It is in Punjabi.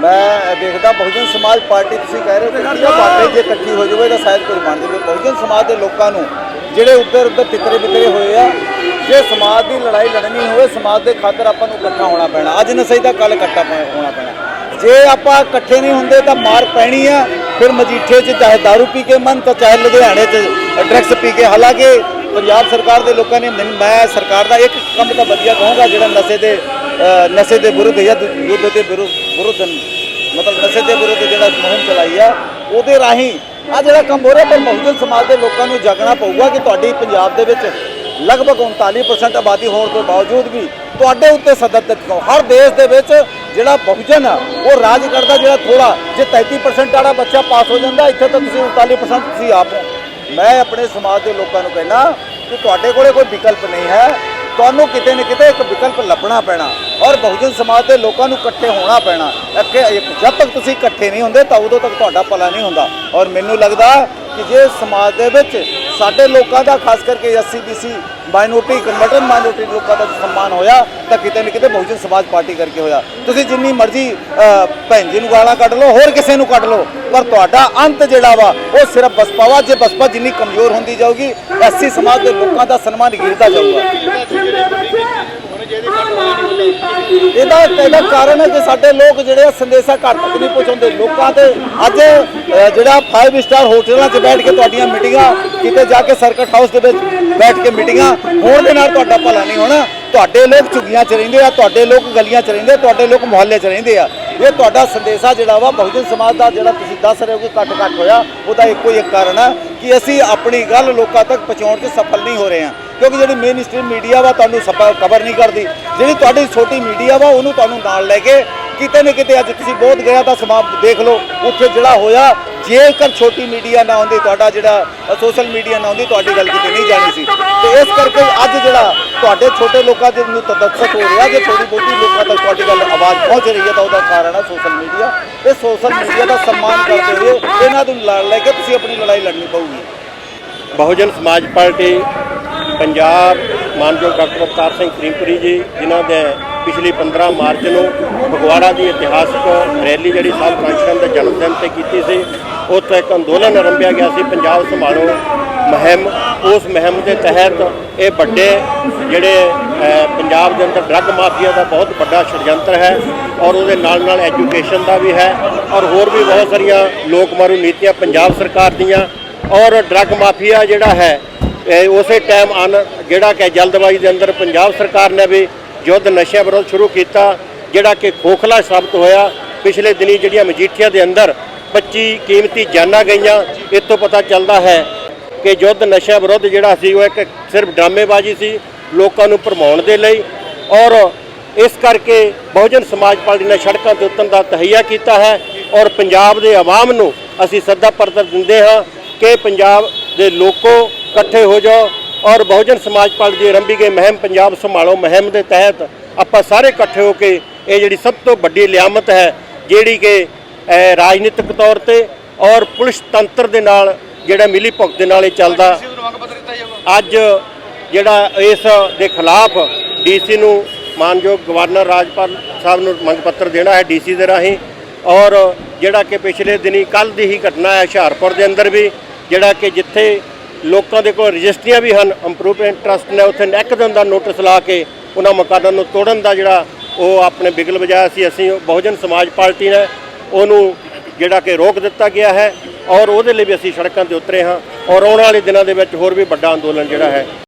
ਮੈਂ ਦੇਖਦਾ ਬਹੁਜਨ ਸਮਾਜ ਪਾਰਟੀ ਤੁਸੀਂ ਕਹਿ ਰਹੇ ਹੋ ਕਿ ਪਾਰਟੀ ਜੇ ਇਕੱਠੀ ਹੋ ਜਾਵੇ ਤਾਂ ਸ਼ਾਇਦ ਕੁਝ ਬਣ ਜਾਵੇ। ਬਹੁਜਨ ਸਮਾਜ ਦੇ ਲੋਕਾਂ ਨੂੰ ਜਿਹੜੇ ਉੱਧਰ ਉੱਧਰ ਤਿੱਤਰੇ ਬਿਤਰੇ ਹੋਏ ਆ ਜੇ ਸਮਾਜ ਦੀ ਲੜਾਈ ਲੜਨੀ ਹੋਵੇ ਸਮਾਜ ਦੇ ਖਾਤਰ ਆਪਾਂ ਨੂੰ ਇਕੱਠਾ ਹੋਣਾ ਪੈਣਾ। ਅੱਜ ਨਸਈ ਦਾ ਕੱਲ ਇਕੱਠਾ ਹੋਣਾ ਪੈਣਾ। ਜੇ ਆਪਾਂ ਇਕੱਠੇ ਨਹੀਂ ਹੁੰਦੇ ਤਾਂ ਮਾਰ ਪੈਣੀ ਆ। ਫਿਰ ਮਜੀਠੇ 'ਚ ਚਾਹੇ दारू ਪੀ ਕੇ ਮਨ ਤਾਂ ਚਾਹੇ ਲੁਧਿਆਣੇ 'ਚ ਡਰੱਗਸ ਪੀ ਕੇ। ਹਾਲਾਂਕਿ ਪੰਜਾਬ ਸਰਕਾਰ ਦੇ ਲੋਕਾਂ ਨੇ ਮੈਂ ਸਰਕਾਰ ਦਾ ਇੱਕ ਕੰਮ ਤਾਂ ਵਧੀਆ ਕਹੂੰਗਾ ਜਿਹੜਾ ਨਸ਼ੇ ਦੇ ਨਸ਼ੇ ਦੇ ਵਿਰੁੱਧ ਜਾਂ ਯੁੱਧ ਦੇ ਵਿਰੁੱਧ ਵਿਰੁੱਧ ਮਤਲਬ ਨਸ਼ੇ ਦੇ ਵਿਰੁੱਧ ਜਿਹੜਾ ਮੁਹਿੰਮ ਚਲਾਈ ਆ, ਉਹਦੇ ਰਾਹੀਂ ਆ ਜਿਹੜਾ ਕੰਮ ਹੋ ਰਿਹਾ ਪਰ ਬਹੁਜਨ ਸਮਾਜ ਦੇ ਲੋਕਾਂ ਨੂੰ ਜਾਗਣਾ ਪਊਗਾ ਕਿ ਤੁਹਾਡੀ ਪੰਜਾਬ ਦੇ ਵਿੱਚ ਲਗਭਗ 39% ਆਬਾਦੀ ਹੋਣ ਤੋਂ ਬਾਵਜੂਦ ਵੀ ਤੁਹਾਡੇ ਉੱਤੇ ਸਦਰ ਤੇ ਹਰ ਦੇਸ਼ ਦੇ ਵਿੱਚ ਜਿਹੜਾ ਬਹੁਜਨ ਆ, ਉਹ ਰਾਜ ਕਰਦਾ ਜਿਹੜਾ ਥੋੜਾ ਜੇ 33% ਵਾਲਾ ਬੱਚਾ ਪਾਸ ਹੋ ਜਾਂਦਾ, ਇੱਥੇ ਤਾਂ ਤੁਸੀਂ 39% ਤੁਸੀਂ ਆਪ ਹੋ। ਮੈਂ ਆਪਣੇ ਸਮਾਜ ਦੇ ਲੋਕਾਂ ਨੂੰ ਕਹਿਣਾ ਕਿ ਤੁਹਾਡੇ ਕੋਲੇ ਕੋਈ ਵਿਕਲਪ ਨਹੀਂ ਹੈ। ਤੁਹਾਨੂੰ ਕਿਤੇ ਨਾ ਕਿਤੇ ਇੱਕ ਵਿਕਲਪ ਲੱਭਣਾ ਪੈਣਾ ਔਰ ਬਹੁਜਨ ਸਮਾਜ ਦੇ ਲੋਕਾਂ ਨੂੰ ਇਕੱਠੇ ਹੋਣਾ ਪੈਣਾ। ਇੱਥੇ ਜਦ ਤੱਕ ਤੁਸੀਂ ਇਕੱਠੇ ਨਹੀਂ ਹੁੰਦੇ ਤਾਂ ਉਦੋਂ ਤੱਕ ਤੁਹਾਡਾ ਭਲਾ ਨਹੀਂ ਹੁੰਦਾ। ਔਰ ਮੈਨੂੰ ਲੱਗਦਾ ਕਿ ਜੇ ਸਮਾਜ ਦੇ ਵਿੱਚ ਸਾਡੇ ਲੋਕਾਂ ਦਾ, ਖਾਸ ਕਰਕੇ ਐਸਸੀ ਬੀਸੀ ਮਾਈਨੋਰਟੀ ਕਨਵਰਟਨ ਮਾਈਨੋਰਟੀ ਲੋਕਾਂ ਦਾ ਸਨਮਾਨ ਹੋਇਆ, ਤਾਂ ਕਿਤੇ ਨਾ ਕਿਤੇ ਬਹੁਜਨ ਸਮਾਜ ਪਾਰਟੀ ਕਰਕੇ ਹੋਇਆ। ਤੁਸੀਂ ਜਿੰਨੀ ਮਰਜ਼ੀ ਭੈਣ ਜੀ ਨੂੰ ਗਾਲਾਂ ਕੱਢ ਲਓ, ਹੋਰ ਕਿਸੇ ਨੂੰ ਕੱਢ ਲਓ, ਪਰ ਤੁਹਾਡਾ ਅੰਤ ਜਿਹੜਾ ਵਾ, ਉਹ ਸਿਰਫ ਬਸਪਾ ਵਾ। ਜੇ ਬਸਪਾ ਜਿੰਨੀ ਕਮਜ਼ੋਰ ਹੁੰਦੀ ਜਾਊਗੀ, ਐਸਸੀ ਸਮਾਜ ਦੇ ਲੋਕਾਂ ਦਾ ਸਨਮਾਨ ਗਿਰਦਾ ਜਾਊਗਾ। ਇਹਦਾ ਇਹਦਾ ਕਾਰਨ ਹੈ ਕਿ ਸਾਡੇ ਲੋਕ ਜਿਹੜੇ ਆ ਸੰਦੇਸ਼ਾ ਘਰ ਤੱਕ ਨਹੀਂ ਪਹੁੰਚਾਉਂਦੇ। ਲੋਕਾਂ ਦੇ ਅੱਜ ਜਿਹੜਾ 5 ਸਟਾਰ ਹੋਟਲਾਂ 'ਚ ਬੈਠ ਕੇ ਤੁਹਾਡੀਆਂ ਮੀਟਿੰਗਾਂ ਕਿਤੇ ਜਾ ਕੇ ਸਰਕਟ ਹਾਊਸ ਦੇ ਵਿੱਚ ਬੈਠ ਕੇ ਮੀਟਿੰਗਾਂ ਹੋਣ ਦੇ ਨਾਲ ਤੁਹਾਡਾ ਭਲਾ ਨਹੀਂ ਹੋਣਾ। ਤੁਹਾਡੇ ਲੋਕ ਝੁੱਗੀਆਂ 'ਚ ਰਹਿੰਦੇ ਆ ਤੁਹਾਡੇ ਲੋਕ ਗਲੀਆਂ 'ਚ ਰਹਿੰਦੇ ਆ ਤੁਹਾਡੇ ਲੋਕ ਮੁਹੱਲੇ 'ਚ ਰਹਿੰਦੇ ਆ। ਇਹ ਤੁਹਾਡਾ ਸੰਦੇਸ਼ਾ ਜਿਹੜਾ ਵਾ ਬਹੁਜਨ ਸਮਾਜ ਦਾ ਜਿਹੜਾ ਤੁਸੀਂ ਦੱਸ ਰਹੇ ਹੋ ਕਿ ਘੱਟ ਘੱਟ ਹੋਇਆ ਉਹਦਾ ਇੱਕੋ ਹੀ ਇੱਕ ਕਾਰਨ ਹੈ ਕਿ ਅਸੀਂ ਆਪਣੀ ਗੱਲ ਲੋਕਾਂ ਤੱਕ ਪਹੁੰਚਾਉਣ 'ਚ ਸਫਲ ਨਹੀਂ ਹੋ ਰਹੇ ਹਾਂ। ਕਿਉਂਕਿ ਜਿਹੜੀ ਮੇਨ ਸਟ੍ਰੀਮ ਮੀਡੀਆ ਵਾ ਤੁਹਾਨੂੰ ਸਫਲ ਕਵਰ ਨਹੀਂ ਕਰਦੀ। ਜਿਹੜੀ ਤੁਹਾਡੀ ਛੋਟੀ ਮੀਡੀਆ ਵਾ, ਉਹਨੂੰ ਤੁਹਾਨੂੰ ਨਾਲ ਲੈ ਕੇ ਕਿਤੇ ਨਾ ਕਿਤੇ ਅੱਜ ਤੁਸੀਂ ਬਹੁਤ ਗਿਆ ਤਾਂ ਸਮਾਪ ਦੇਖ ਲਓ, ਉੱਥੇ ਜਿਹੜਾ ਹੋਇਆ, ਜੇਕਰ ਛੋਟੀ ਮੀਡੀਆ ਨਾ ਹੁੰਦੀ ਤੁਹਾਡਾ ਜਿਹੜਾ ਸੋਸ਼ਲ ਮੀਡੀਆ ਨਾ ਹੁੰਦੀ ਤੁਹਾਡੀ ਗੱਲ ਕਿਤੇ ਨਹੀਂ ਜਾਣੀ ਸੀ। ਤੇ ਇਸ ਕਰਕੇ ਅੱਜ ਜਿਹੜਾ ਤੁਹਾਡੇ ਛੋਟੇ ਲੋਕਾਂ ਦੇ ਨੂੰ ਤਦੱਸਤ ਹੋ ਰਿਹਾ, ਜੇ ਥੋੜੀ ਬਹੁਤੀ ਲੋਕਾਂ ਤੱਕ ਤੁਹਾਡੀ ਗੱਲ ਆਵਾਜ਼ ਪਹੁੰਚ ਰਹੀ ਹੈ, ਤਾਂ ਉਹਦਾ ਕਾਰਨ ਹੈ ਸੋਸ਼ਲ ਮੀਡੀਆ ਤੇ ਸੋਸ਼ਲ ਮੀਡੀਆ ਦਾ ਸਨਮਾਨ ਕਰਦੇ ਹੋਏ ਇਹਨਾਂ ਨੂੰ ਲੜ ਲੈ ਕੇ ਤੁਸੀਂ ਆਪਣੀ ਲੜਾਈ ਲੜਨੀ ਪਊਗੀ। ਬਹੁਜਨ ਸਮਾਜ ਪਾਰਟੀ ਪੰਜਾਬ ਮਾਨਯੋਗ ਡਾਕਟਰ ਅਵਤਾਰ ਸਿੰਘ ਕਰੀਮਪੁਰੀ ਜੀ, ਜਿਨ੍ਹਾਂ ਦੇ ਪਿਛਲੀ 15 ਮਾਰਚ ਨੂੰ ਫਗਵਾੜਾ ਦੀ ਇਤਿਹਾਸਕ ਰੈਲੀ ਜਿਹੜੀ ਸਾਹਿਬ ਕਾਂਸ਼ਰਨ ਦੇ ਜਨਮ ਦਿਨ ਤੇ ਕੀਤੀ ਸੀ ਉੱਥੇ ਇੱਕ ਅੰਦੋਲਨ ਆਰੰਭਿਆ ਗਿਆ ਸੀ, ਪੰਜਾਬ ਸੰਭਾਲੋ ਮੁਹਿੰਮ। ਉਸ ਮੁਹਿੰਮ ਦੇ ਤਹਿਤ ਇਹ ਵੱਡੇ ਜਿਹੜੇ ਪੰਜਾਬ ਦੇ ਅੰਦਰ ਡਰੱਗ ਮਾਫੀਆ ਦਾ ਬਹੁਤ ਵੱਡਾ ਸ਼ੜਯੰਤਰ ਹੈ ਔਰ ਉਹਦੇ ਨਾਲ ਨਾਲ ਐਜੂਕੇਸ਼ਨ ਦਾ ਵੀ ਹੈ ਔਰ ਹੋਰ ਵੀ ਬਹੁਤ ਸਾਰੀਆਂ ਲੋਕ ਮਾਰੂ ਨੀਤੀਆਂ ਪੰਜਾਬ ਸਰਕਾਰ ਦੀਆਂ ਔਰ ਡਰੱਗ ਮਾਫੀਆ ਜਿਹੜਾ ਹੈ ਉਸੇ ਟਾਈਮ ਅਨ ਜਿਹੜਾ ਕਿ ਜਲਦਬਾਜ਼ੀ ਦੇ ਅੰਦਰ ਪੰਜਾਬ ਸਰਕਾਰ ਨੇ ਵੀ ਯੁੱਧ ਨਸ਼ਿਆਂ ਵਿਰੁੱਧ ਸ਼ੁਰੂ ਕੀਤਾ, ਜਿਹੜਾ ਕਿ ਖੋਖਲਾ ਸਾਬਤ ਹੋਇਆ। ਪਿਛਲੇ ਦਿਨੀ ਜਿਹੜੀਆਂ ਮਜੀਠੀਆ ਦੇ ਅੰਦਰ 25 ਕੀਮਤੀ ਜਾਨਾਂ ਗਈਆਂ ਇਸ ਪਤਾ ਚੱਲਦਾ ਹੈ ਕਿ ਯੁੱਧ ਨਸ਼ਿਆਂ ਵਿਰੁੱਧ ਜਿਹੜਾ ਸੀ, ਉਹ ਇੱਕ ਸਿਰਫ ਡਰਾਮੇਬਾਜ਼ੀ ਸੀ ਲੋਕਾਂ ਨੂੰ ਭਰਮਾਉਣ ਦੇ ਲਈ ਔਰ ਇਸ ਕਰਕੇ ਬਹੁਜਨ ਸਮਾਜ ਪਾਰਟੀ ਨੇ ਸੜਕਾਂ ਤੇ ਉਤਰਨ ਦਾ ਤਹਈਆ ਕੀਤਾ ਹੈ ਔਰ ਪੰਜਾਬ ਦੇ ਆਵਾਮ ਨੂੰ ਅਸੀਂ ਸੱਦਾ ਪੱਤਰ ਦਿੰਦੇ ਹਾਂ ਕਿ ਪੰਜਾਬ ਦੇ ਲੋਕੋ ਇਕੱਠੇ ਹੋ ਜਾਓ ਔਰ ਬਹੁਜਨ ਸਮਾਜ ਪਾਰਟੀ ਦੀ ਆਰੰਭੀ ਗਈ ਮੁਹਿੰਮ ਪੰਜਾਬ ਸੰਭਾਲੋ ਮੁਹਿੰਮ ਦੇ ਤਹਿਤ ਆਪਾਂ ਸਾਰੇ ਇਕੱਠੇ ਹੋ ਕੇ ਇਹ ਜਿਹੜੀ ਸਭ ਤੋਂ ਵੱਡੀ ਲਿਆਮਤ ਹੈ ਜਿਹੜੀ ਕਿ ਰਾਜਨੀਤਿਕ ਤੌਰ ਤੇ ਔਰ ਪੁਲਿਸ ਤੰਤਰ ਦੇ ਨਾਲ ਜਿਹੜਾ ਮਿਲੀ ਭੁਗਤ ਦੇ ਨਾਲ ਇਹ ਚੱਲਦਾ। ਅੱਜ ਜਿਹੜਾ ਇਸ ਦੇ ਖਿਲਾਫ ਡੀਸੀ ਨੂੰ ਮਾਨਯੋਗ ਗਵਰਨਰ ਰਾਜਪਾਲ ਸਾਹਿਬ ਨੂੰ ਮੰਗ ਪੱਤਰ ਦੇਣਾ ਹੈ ਡੀਸੀ ਦੇ ਰਾਹੀਂ ਔਰ ਜਿਹੜਾ ਕਿ ਪਿਛਲੇ ਦਿਨੀ ਕੱਲ ਦੀ ਹੀ ਘਟਨਾ ਹੈ ਹੁਸ਼ਿਆਰਪੁਰ ਦੇ ਅੰਦਰ ਵੀ ਜਿਹੜਾ ਕਿ ਜਿੱਥੇ ਲੋਕਾਂ ਦੇ ਕੋਲ ਰਜਿਸਟਰੀਆਂ ਵੀ ਹਨ ਇੰਪਰੂਵਮੈਂਟ ਟਰਸਟ ਨੇ ਉੱਥੇ ਇੱਕ ਦਿਨ ਦਾ ਨੋਟਿਸ ਲਾ ਕੇ ਉਹਨਾਂ ਮਕਾਨਾਂ ਨੂੰ ਤੋੜਨ ਦਾ ਜਿਹੜਾ ਉਹ ਆਪਣੇ ਬਿਗਲ ਵਜਾਇਆ ਸੀ। ਅਸੀਂ ਬਹੁਜਨ ਸਮਾਜ ਪਾਰਟੀ ਨੇ ਉਹਨੂੰ ਜਿਹੜਾ ਕਿ ਰੋਕ ਦਿੱਤਾ ਗਿਆ ਹੈ ਔਰ ਉਹਦੇ ਲਈ ਵੀ ਅਸੀਂ ਸੜਕਾਂ ਤੇ ਉਤਰੇ ਹਾਂ ਔਰ ਆਉਣ ਵਾਲੇ ਦਿਨਾਂ ਦੇ ਵਿੱਚ ਹੋਰ ਵੀ ਵੱਡਾ ਅੰਦੋਲਨ ਜਿਹੜਾ ਹੈ